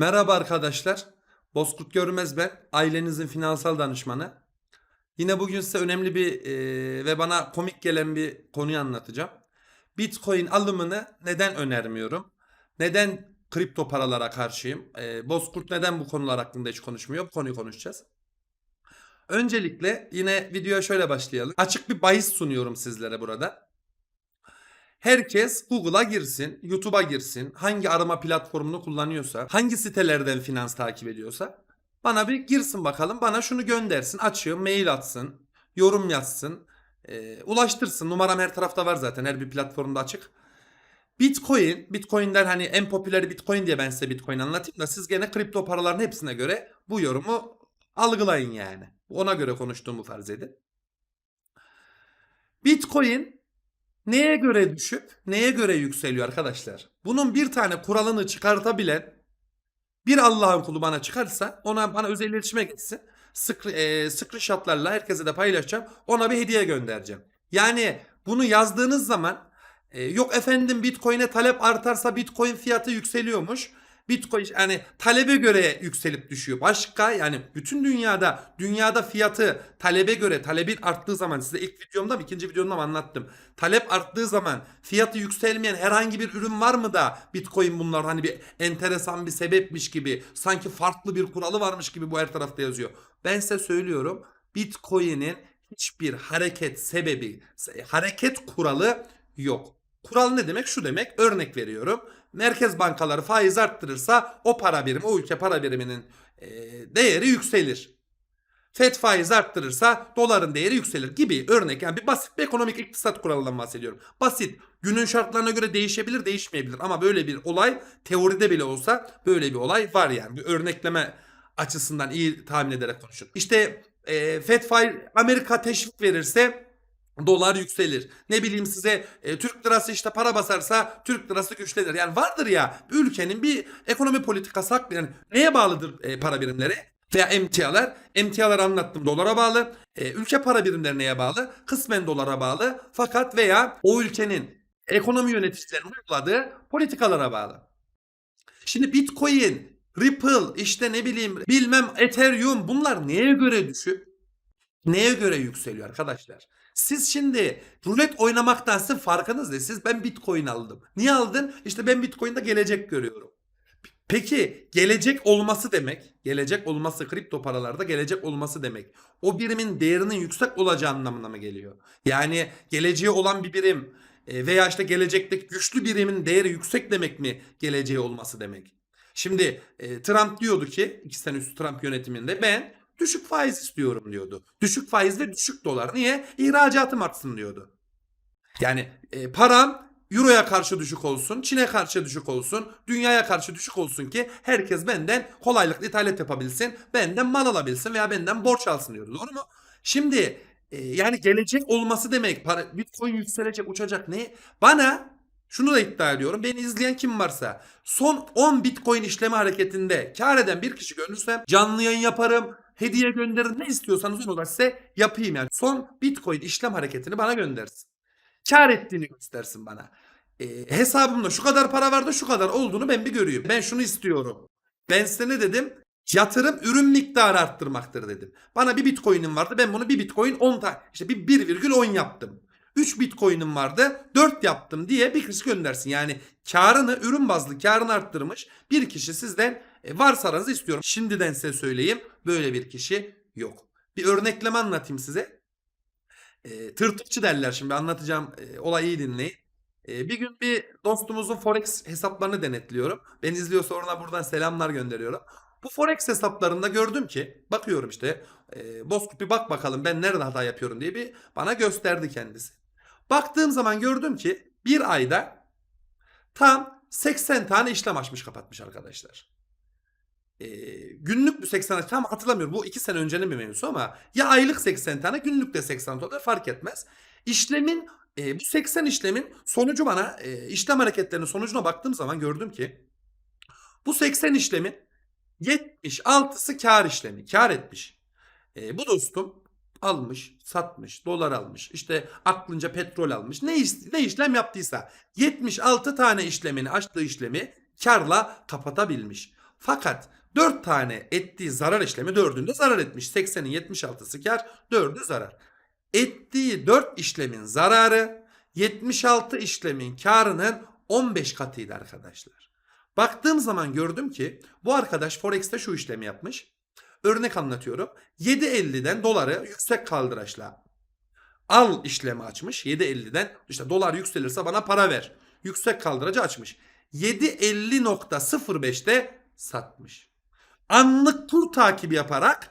Merhaba arkadaşlar. Bozkurt Görmez ben. Ailenizin finansal danışmanı. Yine bugün size önemli bir e, ve bana komik gelen bir konuyu anlatacağım. Bitcoin alımını neden önermiyorum? Neden kripto paralara karşıyım? E, Bozkurt neden bu konular hakkında hiç konuşmuyor? Bu konuyu konuşacağız. Öncelikle yine videoya şöyle başlayalım. Açık bir bahis sunuyorum sizlere burada. Herkes Google'a girsin, YouTube'a girsin, hangi arama platformunu kullanıyorsa, hangi sitelerden finans takip ediyorsa bana bir girsin bakalım, bana şunu göndersin, açıyor, mail atsın, yorum yazsın, e, ulaştırsın. Numaram her tarafta var zaten, her bir platformda açık. Bitcoin, Bitcoin'den hani en popüler Bitcoin diye ben size Bitcoin anlatayım da siz gene kripto paraların hepsine göre bu yorumu algılayın yani. Ona göre konuştuğumu farz edin. Bitcoin Neye göre düşüp neye göre yükseliyor arkadaşlar? Bunun bir tane kuralını çıkartabilen bir Allah'ın kulu bana çıkarsa ona bana özel iletişime geçsin. Sık, e, screenshotlarla herkese de paylaşacağım. Ona bir hediye göndereceğim. Yani bunu yazdığınız zaman e, yok efendim Bitcoin'e talep artarsa Bitcoin fiyatı yükseliyormuş. Bitcoin yani talebe göre yükselip düşüyor. Başka yani bütün dünyada dünyada fiyatı talebe göre talebin arttığı zaman size ilk videomda mı ikinci videomda mı anlattım. Talep arttığı zaman fiyatı yükselmeyen herhangi bir ürün var mı da Bitcoin bunlar hani bir enteresan bir sebepmiş gibi sanki farklı bir kuralı varmış gibi bu her tarafta yazıyor. Ben size söylüyorum Bitcoin'in hiçbir hareket sebebi hareket kuralı yok. Kural ne demek? Şu demek. Örnek veriyorum. Merkez bankaları faiz arttırırsa o para birimi, o ülke para biriminin e, değeri yükselir. FED faiz arttırırsa doların değeri yükselir gibi örnek. Yani bir basit bir ekonomik iktisat kuralından bahsediyorum. Basit. Günün şartlarına göre değişebilir, değişmeyebilir. Ama böyle bir olay teoride bile olsa böyle bir olay var yani. Bir örnekleme açısından iyi tahmin ederek konuşun. İşte e, FED faiz Amerika teşvik verirse dolar yükselir. Ne bileyim size e, Türk lirası işte para basarsa Türk lirası güçlenir. Yani vardır ya ülkenin bir ekonomi politikası hakkı. Yani neye bağlıdır e, para birimleri? Veya emtialar. Emtialar anlattım dolara bağlı. E, ülke para birimleri neye bağlı? Kısmen dolara bağlı. Fakat veya o ülkenin ekonomi yöneticilerinin uyguladığı politikalara bağlı. Şimdi Bitcoin, Ripple, işte ne bileyim bilmem Ethereum bunlar neye göre düşüp neye göre yükseliyor arkadaşlar? Siz şimdi rulet oynamaktan sizin farkınız ne? Siz ben Bitcoin aldım. Niye aldın? İşte ben Bitcoin'de gelecek görüyorum. Peki gelecek olması demek, gelecek olması kripto paralarda gelecek olması demek. O birimin değerinin yüksek olacağı anlamına mı geliyor? Yani geleceği olan bir birim e, veya işte gelecekteki güçlü birimin değeri yüksek demek mi geleceği olması demek? Şimdi e, Trump diyordu ki iki sene üstü Trump yönetiminde ben düşük faiz istiyorum diyordu. Düşük faiz ve düşük dolar. Niye? İhracatım artsın diyordu. Yani e, param Euro'ya karşı düşük olsun, Çin'e karşı düşük olsun, dünyaya karşı düşük olsun ki herkes benden kolaylıkla ithalat yapabilsin, benden mal alabilsin veya benden borç alsın diyordu. Doğru mu? Şimdi e, yani gelecek olması demek, para, Bitcoin yükselecek, uçacak ne? Bana şunu da iddia ediyorum. Beni izleyen kim varsa son 10 Bitcoin işleme hareketinde kar eden bir kişi görürsem canlı yayın yaparım, hediye gönderirim ne istiyorsanız onu da size yapayım yani. Son Bitcoin işlem hareketini bana göndersin. Kar ettiğini göstersin bana. E, hesabımda şu kadar para vardı şu kadar olduğunu ben bir göreyim. Ben şunu istiyorum. Ben size ne dedim? Yatırım ürün miktarı arttırmaktır dedim. Bana bir bitcoin'im vardı ben bunu bir bitcoin 10 tane işte bir 1,10 yaptım. 3 bitcoin'im vardı 4 yaptım diye bir kişi göndersin. Yani karını ürün bazlı karını arttırmış bir kişi sizden e, varsaranızı istiyorum. Şimdiden size söyleyeyim böyle bir kişi yok. Bir örnekleme anlatayım size. E, tırtıkçı derler şimdi anlatacağım e, olayı iyi dinleyin. E, bir gün bir dostumuzun forex hesaplarını denetliyorum. Ben izliyorsa ona buradan selamlar gönderiyorum. Bu forex hesaplarında gördüm ki bakıyorum işte e, Bozkurt bir bak bakalım ben nerede hata yapıyorum diye bir bana gösterdi kendisi. Baktığım zaman gördüm ki bir ayda tam 80 tane işlem açmış kapatmış arkadaşlar. Ee, günlük bu 80 tam hatırlamıyorum bu 2 sene öncenin bir mevzusu ama ya aylık 80 tane günlük de 80 tane fark etmez. İşlemin e, bu 80 işlemin sonucu bana e, işlem hareketlerinin sonucuna baktığım zaman gördüm ki bu 80 işlemin 76'sı kar işlemi. Kar etmiş. E, bu dostum almış, satmış, dolar almış, işte aklınca petrol almış. Ne, iş, ne işlem yaptıysa 76 tane işlemini açtığı işlemi karla kapatabilmiş. Fakat 4 tane ettiği zarar işlemi 4'ünde zarar etmiş. 80'in 76'sı kar 4'ü zarar. Ettiği 4 işlemin zararı 76 işlemin karının 15 katıydı arkadaşlar. Baktığım zaman gördüm ki bu arkadaş Forex'te şu işlemi yapmış. Örnek anlatıyorum. 7.50'den doları yüksek kaldıraçla al işlemi açmış. 7.50'den işte dolar yükselirse bana para ver. Yüksek kaldıracı açmış. 7.50.05'te satmış. Anlık kur takibi yaparak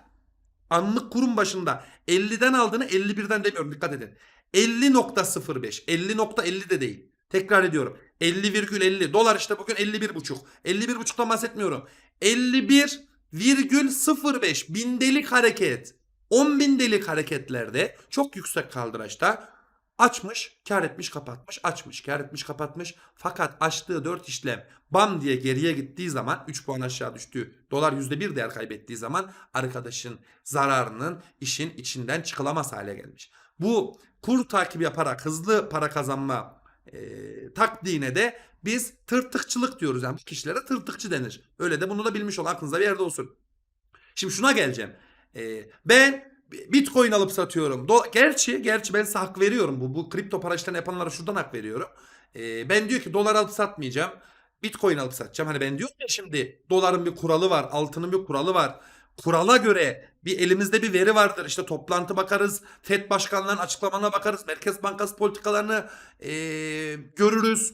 anlık kurun başında 50'den aldığını 51'den demiyorum dikkat edin. 50.05 50.50 de değil. Tekrar ediyorum. 50,50 dolar işte bugün 51,5. 51,5'tan bahsetmiyorum. 51,05 bindelik hareket. 10 bindelik hareketlerde çok yüksek kaldıraçta açmış, kar etmiş, kapatmış, açmış, kar etmiş, kapatmış. Fakat açtığı 4 işlem bam diye geriye gittiği zaman 3 puan aşağı düştü. Dolar %1 değer kaybettiği zaman arkadaşın zararının işin içinden çıkılamaz hale gelmiş. Bu kur takibi yaparak hızlı para kazanma e, taktiğine de biz tırtıkçılık diyoruz. Yani bu kişilere tırtıkçı denir. Öyle de bunu da bilmiş ol aklınızda bir yerde olsun. Şimdi şuna geleceğim. Ee, ben Bitcoin alıp satıyorum. Do- gerçi gerçi ben size hak veriyorum. Bu bu kripto para işlerini yapanlara şuradan hak veriyorum. Ee, ben diyor ki dolar alıp satmayacağım. Bitcoin alıp satacağım. Hani ben diyorum ya şimdi doların bir kuralı var, altının bir kuralı var. Kurala göre bir elimizde bir veri vardır. İşte toplantı bakarız, FED başkanlarının açıklamalarına bakarız, Merkez Bankası politikalarını ee, görürüz.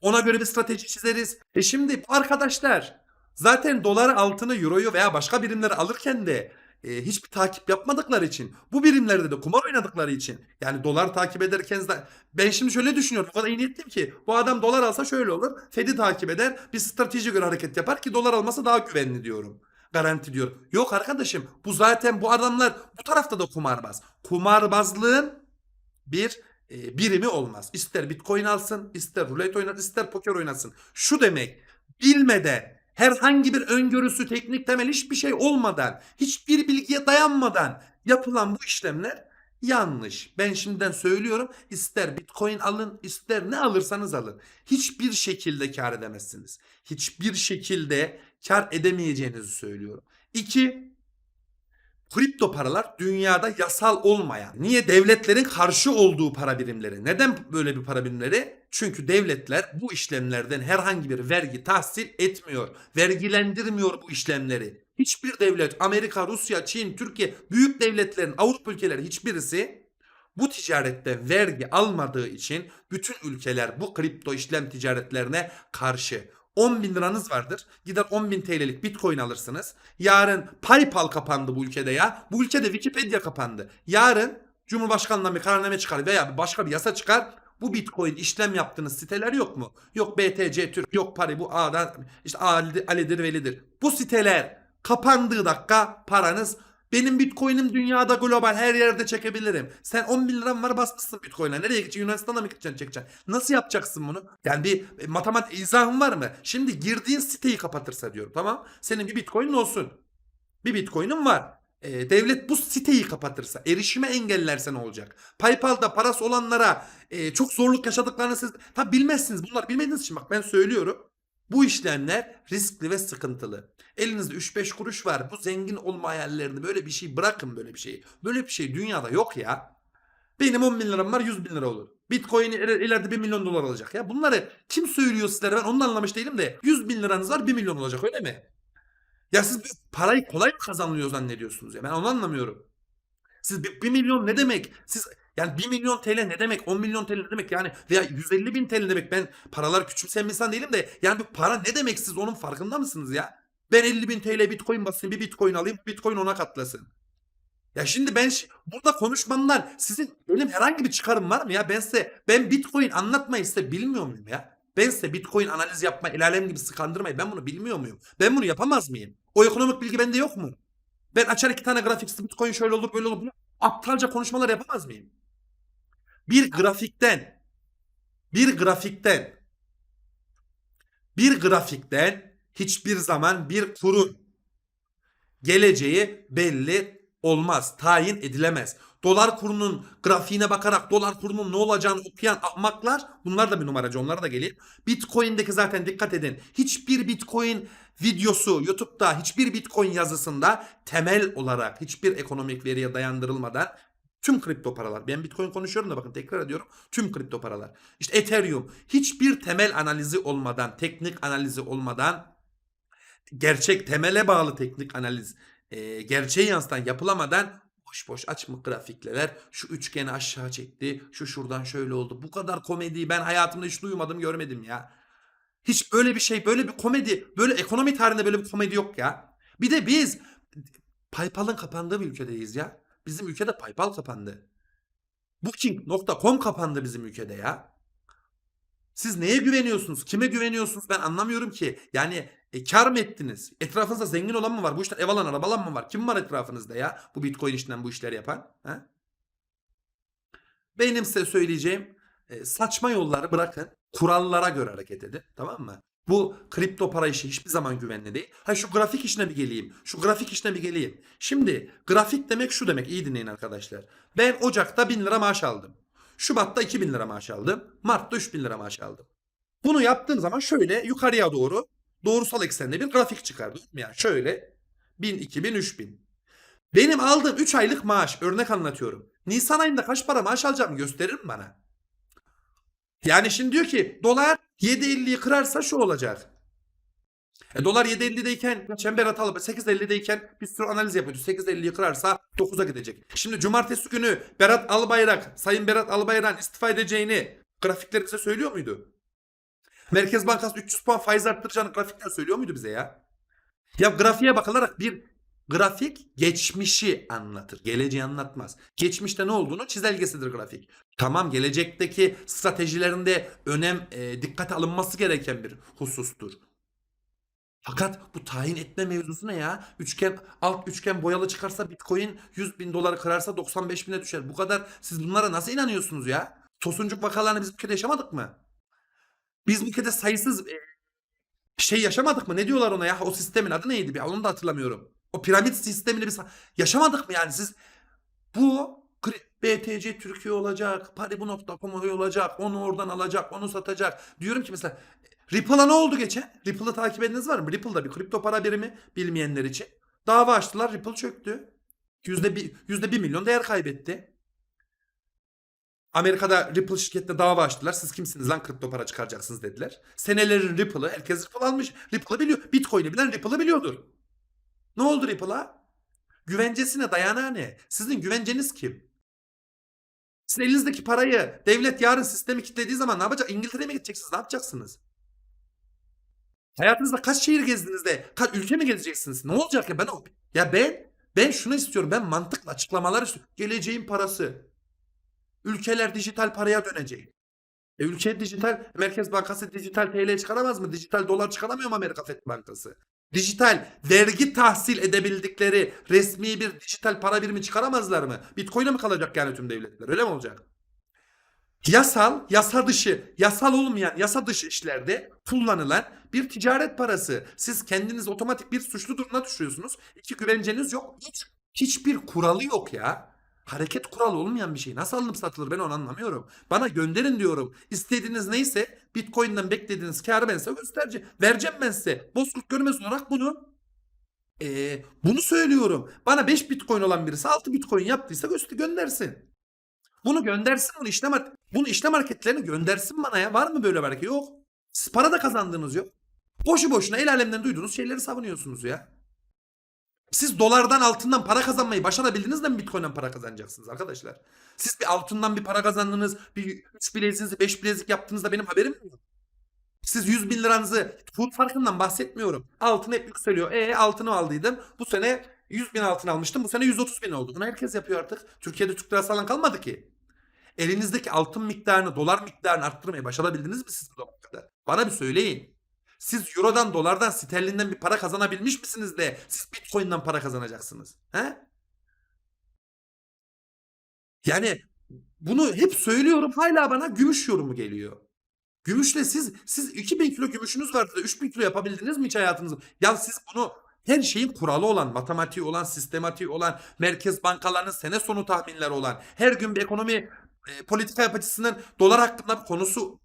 Ona göre bir strateji çizeriz. E şimdi arkadaşlar zaten doları, altını, euroyu veya başka birimleri alırken de e, hiçbir takip yapmadıkları için bu birimlerde de kumar oynadıkları için yani dolar takip ederken de ben şimdi şöyle düşünüyorum o kadar iyi niyetliyim ki bu adam dolar alsa şöyle olur Fed'i takip eder bir strateji göre hareket yapar ki dolar alması daha güvenli diyorum garanti diyorum. Yok arkadaşım bu zaten bu adamlar bu tarafta da kumarbaz. Kumarbazlığın bir e, birimi olmaz. İster bitcoin alsın ister rulet oynasın ister poker oynasın. Şu demek bilmeden herhangi bir öngörüsü, teknik temel hiçbir şey olmadan, hiçbir bilgiye dayanmadan yapılan bu işlemler yanlış. Ben şimdiden söylüyorum ister bitcoin alın ister ne alırsanız alın. Hiçbir şekilde kar edemezsiniz. Hiçbir şekilde kar edemeyeceğinizi söylüyorum. İki, Kripto paralar dünyada yasal olmayan, niye devletlerin karşı olduğu para birimleri. Neden böyle bir para birimleri? Çünkü devletler bu işlemlerden herhangi bir vergi tahsil etmiyor. Vergilendirmiyor bu işlemleri. Hiçbir devlet, Amerika, Rusya, Çin, Türkiye, büyük devletlerin, Avrupa ülkeleri hiçbirisi bu ticaretten vergi almadığı için bütün ülkeler bu kripto işlem ticaretlerine karşı. 10 bin liranız vardır. Gider 10 bin TL'lik bitcoin alırsınız. Yarın PayPal kapandı bu ülkede ya. Bu ülkede Wikipedia kapandı. Yarın Cumhurbaşkanlığından bir kararname çıkar veya başka bir yasa çıkar. Bu bitcoin işlem yaptığınız siteler yok mu? Yok BTC Türk, yok Pari, bu A'dan işte Ali- Ali'dir, Veli'dir. Bu siteler kapandığı dakika paranız benim bitcoin'im dünyada global her yerde çekebilirim. Sen 10 bin liran var basmışsın bitcoin'e. Nereye gideceksin? Yunanistan'a mı gideceksin çekeceksin? Nasıl yapacaksın bunu? Yani bir e, matematik izahın var mı? Şimdi girdiğin siteyi kapatırsa diyorum tamam. Senin bir bitcoin'in olsun. Bir bitcoin'in var. E, devlet bu siteyi kapatırsa, erişime engellerse ne olacak? PayPal'da parası olanlara e, çok zorluk yaşadıklarını siz tabi bilmezsiniz. Bunlar bilmediğiniz için bak ben söylüyorum. Bu işlemler riskli ve sıkıntılı. Elinizde 3-5 kuruş var. Bu zengin olma hayallerini böyle bir şey bırakın böyle bir şeyi. Böyle bir şey dünyada yok ya. Benim 10 bin liram var 100 bin lira olur. Bitcoin iler- ileride 1 milyon dolar olacak ya. Bunları kim söylüyor sizlere ben onu anlamış değilim de 100 bin liranız var 1 milyon olacak öyle mi? Ya siz parayı kolay mı kazanılıyor zannediyorsunuz ya ben onu anlamıyorum. Siz 1 milyon ne demek? Siz yani 1 milyon TL ne demek? 10 milyon TL ne demek? Yani veya 150 bin TL ne demek? Ben paralar küçümseyen bir insan değilim de yani bu para ne demek siz onun farkında mısınız ya? Ben 50 bin TL bitcoin basayım bir bitcoin alayım bitcoin ona katlasın. Ya şimdi ben burada konuşmamdan sizin benim herhangi bir çıkarım var mı ya? Ben size ben bitcoin anlatmayı size bilmiyor muyum ya? Ben size bitcoin analiz yapma el alem gibi sıkandırmayı ben bunu bilmiyor muyum? Ben bunu yapamaz mıyım? O ekonomik bilgi bende yok mu? Ben açar iki tane grafik bitcoin şöyle olur böyle olur. Aptalca konuşmalar yapamaz mıyım? Bir grafikten bir grafikten bir grafikten hiçbir zaman bir kurun geleceği belli olmaz. Tayin edilemez. Dolar kurunun grafiğine bakarak dolar kurunun ne olacağını okuyan ahmaklar bunlar da bir numaracı onlara da geleyim. Bitcoin'deki zaten dikkat edin. Hiçbir Bitcoin videosu YouTube'da hiçbir Bitcoin yazısında temel olarak hiçbir ekonomik veriye dayandırılmadan tüm kripto paralar. Ben Bitcoin konuşuyorum da bakın tekrar ediyorum. Tüm kripto paralar. İşte Ethereum hiçbir temel analizi olmadan, teknik analizi olmadan gerçek temele bağlı teknik analiz e, gerçeği yansıtan yapılamadan boş boş açma grafikler şu üçgeni aşağı çekti şu şuradan şöyle oldu bu kadar komediyi ben hayatımda hiç duymadım görmedim ya hiç böyle bir şey böyle bir komedi böyle ekonomi tarihinde böyle bir komedi yok ya bir de biz Paypal'ın kapandığı bir ülkedeyiz ya bizim ülkede Paypal kapandı Booking.com kapandı bizim ülkede ya siz neye güveniyorsunuz? Kime güveniyorsunuz? Ben anlamıyorum ki. Yani e, kar mı ettiniz? Etrafınızda zengin olan mı var? Bu işler ev alan araba alan mı var? Kim var etrafınızda ya? Bu bitcoin işinden bu işler yapan. Ha? Benim size söyleyeceğim e, saçma yolları bırakın. Kurallara göre hareket edin. Tamam mı? Bu kripto para işi hiçbir zaman güvenli değil. Ha şu grafik işine bir geleyim. Şu grafik işine bir geleyim. Şimdi grafik demek şu demek. İyi dinleyin arkadaşlar. Ben Ocak'ta 1000 lira maaş aldım. Şubat'ta 2000 lira maaş aldım. Mart'ta 3000 lira maaş aldım. Bunu yaptığım zaman şöyle yukarıya doğru doğrusal eksende bir grafik çıkardı. Yani şöyle 1000, 2000, 3000. Benim aldığım 3 aylık maaş örnek anlatıyorum. Nisan ayında kaç para maaş alacağımı gösterir mi bana? Yani şimdi diyor ki dolar 7.50'yi kırarsa şu olacak. E, dolar 7.50'deyken çember atalım 8.50'deyken bir sürü analiz yapıyordu. 8.50'yi kırarsa 9'a gidecek. Şimdi cumartesi günü Berat Albayrak, Sayın Berat Albayrak'ın istifa edeceğini grafikler bize söylüyor muydu? Merkez Bankası 300 puan faiz arttıracağını grafikler söylüyor muydu bize ya? Ya grafiğe bakılarak bir grafik geçmişi anlatır. Geleceği anlatmaz. Geçmişte ne olduğunu çizelgesidir grafik. Tamam gelecekteki stratejilerinde önem e, dikkate alınması gereken bir husustur. Fakat bu tayin etme mevzusu ne ya? Üçgen alt üçgen boyalı çıkarsa Bitcoin 100 bin doları kırarsa 95 bine düşer. Bu kadar siz bunlara nasıl inanıyorsunuz ya? Tosuncuk vakalarını biz bu ülkede yaşamadık mı? Biz bu ülkede sayısız e, şey yaşamadık mı? Ne diyorlar ona ya? O sistemin adı neydi? Bir onu da hatırlamıyorum. O piramit sistemini biz yaşamadık mı yani? Siz bu BTC Türkiye olacak, paribu.com olacak, onu oradan alacak, onu satacak. Diyorum ki mesela Ripple'a ne oldu geçen? Ripple'ı takip ediniz var mı? Ripple'da bir kripto para birimi bilmeyenler için. Dava açtılar, Ripple çöktü. Yüzde bir, yüzde bir milyon değer kaybetti. Amerika'da Ripple şirkette dava açtılar. Siz kimsiniz lan kripto para çıkaracaksınız dediler. Senelerin Ripple'ı, herkes Ripple almış. Ripple'ı biliyor. Bitcoin'i bilen Ripple'ı biliyordur. Ne oldu Ripple'a? Güvencesine dayanağı ne? Sizin güvenceniz kim? Sizin elinizdeki parayı devlet yarın sistemi kilitlediği zaman ne yapacak? İngiltere'ye mi gideceksiniz? Ne yapacaksınız? Hayatınızda kaç şehir gezdiniz de kaç ülke mi gezeceksiniz? Ne olacak ya ben o ya ben ben şunu istiyorum. Ben mantıklı açıklamalar istiyorum. Geleceğin parası. Ülkeler dijital paraya dönecek. E ülke dijital Merkez Bankası dijital TL çıkaramaz mı? Dijital dolar çıkaramıyor mu Amerika Fed Bankası? Dijital vergi tahsil edebildikleri resmi bir dijital para birimi çıkaramazlar mı? Bitcoin'e mi kalacak yani tüm devletler? Öyle mi olacak? Yasal, yasa dışı, yasal olmayan, yasa dışı işlerde kullanılan bir ticaret parası. Siz kendiniz otomatik bir suçlu durumuna düşüyorsunuz. İki güvenceniz yok. Hiç, hiçbir kuralı yok ya. Hareket kuralı olmayan bir şey. Nasıl alınıp satılır ben onu anlamıyorum. Bana gönderin diyorum. İstediğiniz neyse Bitcoin'den beklediğiniz karı ben size göstereceğim. Vereceğim ben size. Bozkurt görmez olarak bunu. Ee, bunu söylüyorum. Bana 5 Bitcoin olan birisi 6 Bitcoin yaptıysa göster göndersin. Bunu göndersin bunu işlem bunu işlem hareketlerini göndersin bana ya. Var mı böyle bir hareket? Yok. Siz para da kazandığınız yok. Boşu boşuna el alemden duyduğunuz şeyleri savunuyorsunuz ya. Siz dolardan altından para kazanmayı başarabildiniz de mi Bitcoin'den para kazanacaksınız arkadaşlar? Siz bir altından bir para kazandınız, bir 3 bileziğinizi 5 bilezik yaptığınızda benim haberim mi? Siz 100 bin liranızı kur farkından bahsetmiyorum. Altın hep yükseliyor. E altını aldıydım. Bu sene 100 bin altın almıştım. Bu sene 130 bin oldu. Bunu herkes yapıyor artık. Türkiye'de Türk lirası falan kalmadı ki. Elinizdeki altın miktarını, dolar miktarını arttırmayı başarabildiniz mi siz bu zamana kadar? Bana bir söyleyin. Siz Euro'dan, dolardan, sterlinden bir para kazanabilmiş misiniz de siz Bitcoin'den para kazanacaksınız? He? Yani bunu hep söylüyorum hala bana gümüş yorumu geliyor. Gümüşle siz siz 2000 kilo gümüşünüz vardı da 3000 kilo yapabildiniz mi hiç hayatınızda? Ya siz bunu her şeyin kuralı olan, matematiği olan, sistematiği olan, merkez bankalarının sene sonu tahminleri olan, her gün bir ekonomi e, politika yapıcısının dolar hakkında bir konusu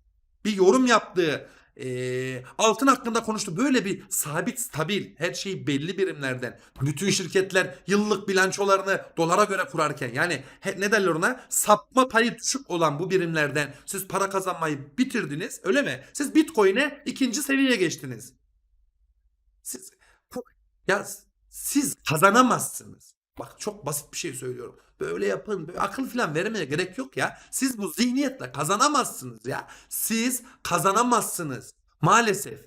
bir yorum yaptığı, e, altın hakkında konuştu. Böyle bir sabit, stabil, her şey belli birimlerden. Bütün şirketler yıllık bilançolarını dolara göre kurarken yani he- ne derler ona? Sapma payı düşük olan bu birimlerden siz para kazanmayı bitirdiniz öyle mi? Siz Bitcoin'e ikinci seviyeye geçtiniz. Siz ya siz kazanamazsınız. Bak çok basit bir şey söylüyorum. Böyle yapın. Böyle akıl falan vermeye gerek yok ya. Siz bu zihniyetle kazanamazsınız ya. Siz kazanamazsınız. Maalesef.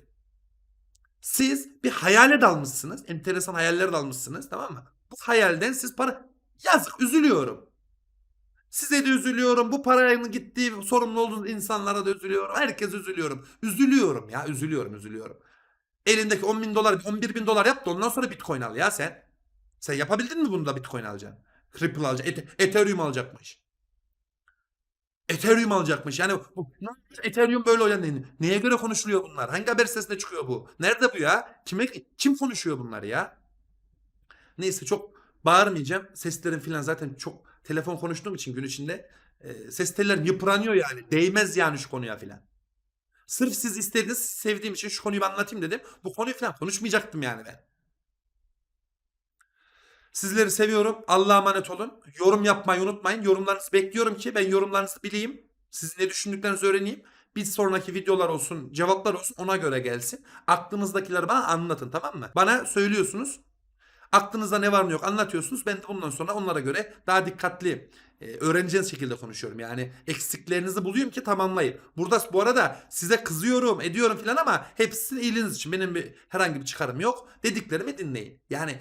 Siz bir hayale dalmışsınız. Enteresan hayallere dalmışsınız. Tamam mı? Bu hayalden siz para... Yazık üzülüyorum. Size de üzülüyorum. Bu paranın gittiği sorumlu olduğunuz insanlara da üzülüyorum. Herkes üzülüyorum. Üzülüyorum ya. Üzülüyorum üzülüyorum. Elindeki 10 bin dolar 11 bin dolar yap da ondan sonra bitcoin al ya sen. Sen yapabildin mi bunu da bitcoin alacaksın? Ripple alacaksın. Ete- Ethereum alacakmış. Ethereum alacakmış. Yani bu, Ethereum böyle olacak. Ne- Neye göre konuşuluyor bunlar? Hangi haber sitesinde çıkıyor bu? Nerede bu ya? Kime kim konuşuyor bunları ya? Neyse çok bağırmayacağım. Seslerim falan zaten çok telefon konuştuğum için gün içinde e, ses tellerim yıpranıyor yani. Değmez yani şu konuya falan. Sırf siz istediniz, sevdiğim için şu konuyu anlatayım dedim. Bu konuyu falan konuşmayacaktım yani ben. Sizleri seviyorum. Allah'a emanet olun. Yorum yapmayı unutmayın. Yorumlarınızı bekliyorum ki ben yorumlarınızı bileyim. Sizin ne düşündüklerinizi öğreneyim. Bir sonraki videolar olsun, cevaplar olsun ona göre gelsin. Aklınızdakileri bana anlatın tamam mı? Bana söylüyorsunuz. Aklınızda ne var ne yok anlatıyorsunuz. Ben de bundan sonra onlara göre daha dikkatli e, öğreneceğiniz şekilde konuşuyorum. Yani eksiklerinizi buluyorum ki tamamlayın. Burada bu arada size kızıyorum, ediyorum filan ama hepsi iyiliğiniz için. Benim bir herhangi bir çıkarım yok. Dediklerimi dinleyin. Yani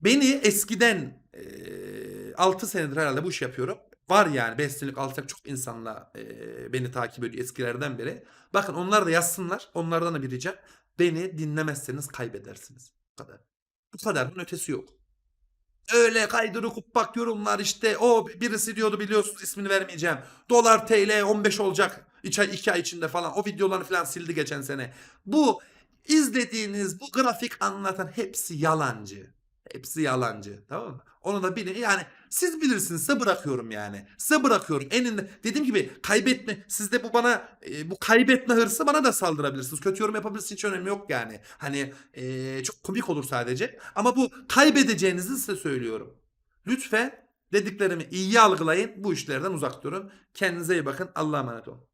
beni eskiden e, 6 senedir herhalde bu iş yapıyorum. Var yani 5 senelik 6 senelik çok insanla e, beni takip ediyor eskilerden beri. Bakın onlar da yazsınlar. Onlardan da bir. Beni dinlemezseniz kaybedersiniz. Bu kadar. Bu kadarın ötesi yok. Öyle kaydırı kupak yorumlar işte o birisi diyordu biliyorsunuz ismini vermeyeceğim. Dolar TL 15 olacak 2 ay, ay içinde falan o videolarını falan sildi geçen sene. Bu izlediğiniz bu grafik anlatan hepsi yalancı. Hepsi yalancı tamam mı? Onu da bilin yani siz bilirsiniz size bırakıyorum yani. Size bırakıyorum eninde dediğim gibi kaybetme sizde bu bana e, bu kaybetme hırsı bana da saldırabilirsiniz. Kötü yorum yapabilirsiniz hiç önemi yok yani. Hani e, çok komik olur sadece. Ama bu kaybedeceğinizi size söylüyorum. Lütfen dediklerimi iyi algılayın. Bu işlerden uzak durun. Kendinize iyi bakın. Allah'a emanet olun.